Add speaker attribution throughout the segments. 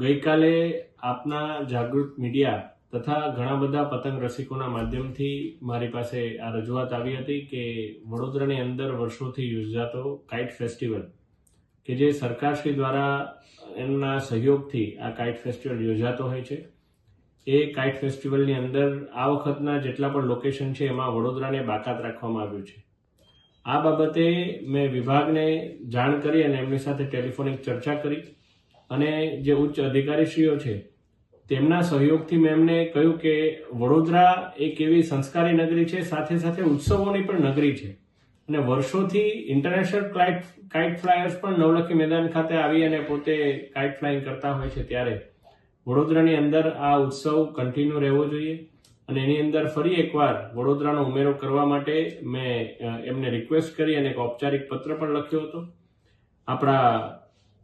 Speaker 1: ગઈકાલે આપના જાગૃત મીડિયા તથા ઘણા બધા પતંગ રસિકોના માધ્યમથી મારી પાસે આ રજૂઆત આવી હતી કે વડોદરાની અંદર વર્ષોથી યોજાતો કાઇટ ફેસ્ટિવલ કે જે સરકારશ્રી દ્વારા એમના સહયોગથી આ કાઇટ ફેસ્ટિવલ યોજાતો હોય છે. એ કાઇટ ફેસ્ટિવલની અંદર આ વખતના જેટલા પણ લોકેશન છે એમાં વડોદરાને બાકાત રાખવામાં આવ્યું છે. આ બાબતે મેં વિભાગને જાણ કરી અને એમની સાથે ટેલિફોનિક ચર્ચા કરી. અને જે ઉચ્ચ અધિકારીશ્રીઓ છે, તેમના સહયોગથી મેં એમને કહ્યું કે વડોદરા એક એવી સંસ્કારી નગરી છે, સાથે સાથે ઉત્સવોની પણ નગરી છે. અને વર્ષોથી ઇન્ટરનેશનલ ક્લાઇટ કાઇટ ફ્લાયર્સ પણ નવલખી મેદાન ખાતે આવી અને પોતે કાઇટ ફ્લાઇંગ કરતા હોય છે ત્યારે વડોદરાની અંદર આ ઉત્સવ કન્ટિન્યુ રહેવો જોઈએ. અને એની અંદર ફરી એકવાર વડોદરાનો ઉમેરો કરવા માટે મેં એમને રિક્વેસ્ટ કરી અને એક ઔપચારિક પત્ર પણ લખ્યો હતો. આપણા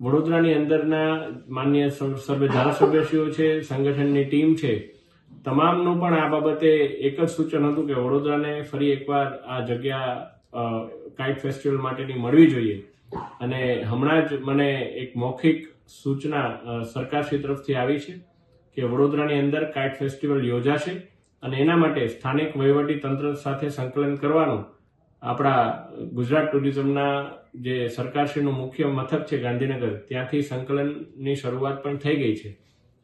Speaker 1: વડોદરાની અંદરના માન્ય સર્વ- ધારાસભ્યશ્રીઓ છે, સંગઠનની ટીમ છે, તમામનું પણ આ બાબતે એક જ સૂચન હતું કે વડોદરાને ફરી એકવાર આ જગ્યા કાઇટ ફેસ્ટિવલ માટેની મળવી જોઈએ. અને હમણાં જ મને એક મૌખિક સૂચના સરકારશ્રી તરફથી આવી છે કે વડોદરાની અંદર કાઇટ ફેસ્ટિવલ યોજાશે અને એના માટે સ્થાનિક વહીવટી તંત્ર સાથે સંકલન કરવાનું આપણા ગુજરાત ટુરિઝમના જે સરકારશ્રીનું મુખ્ય મથક છે ગાંધીનગર, ત્યાંથી સંકલનની શરૂઆત પણ થઈ ગઈ છે.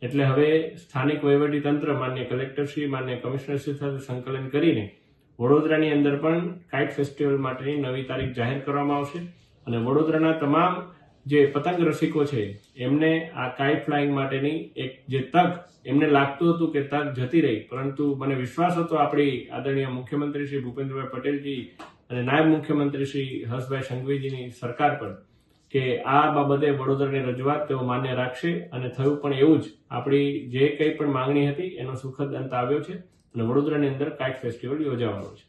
Speaker 1: એટલે હવે સ્થાનિક વહીવટી તંત્ર માન્ય કલેક્ટરશ્રી, માન્ય કમિશનરશ્રી સાથે સંકલન કરીને વડોદરાની અંદર પણ કાઇટ ફેસ્ટિવલ માટેની નવી તારીખ જાહેર કરવામાં આવશે. અને વડોદરાના તમામ જે પતંગ રસિકો છે, એમને આ કાઇટ ફ્લાઇંગ માટેની એક જે તક, એમને લાગતું હતું કે તક જતી રહી. પરંતુ મને વિશ્વાસ હતો આપણી આદરણીય મુખ્યમંત્રી શ્રી ભૂપેન્દ્રભાઈ પટેલજી અને નાયબ મુખ્યમંત્રી શ્રી હર્ષભાઈ સંઘવીજીની સરકાર પણ કે આ બાબતે વડોદરાની રજૂઆત તેઓ માન્ય રાખશે અને થયું પણ એવું જ આપણી જે કંઈ પણ માંગણી હતી એનો સુખદ અંત આવ્યો છે અને વડોદરાની અંદર કાઇટ ફેસ્ટિવલ યોજાવાનો છે.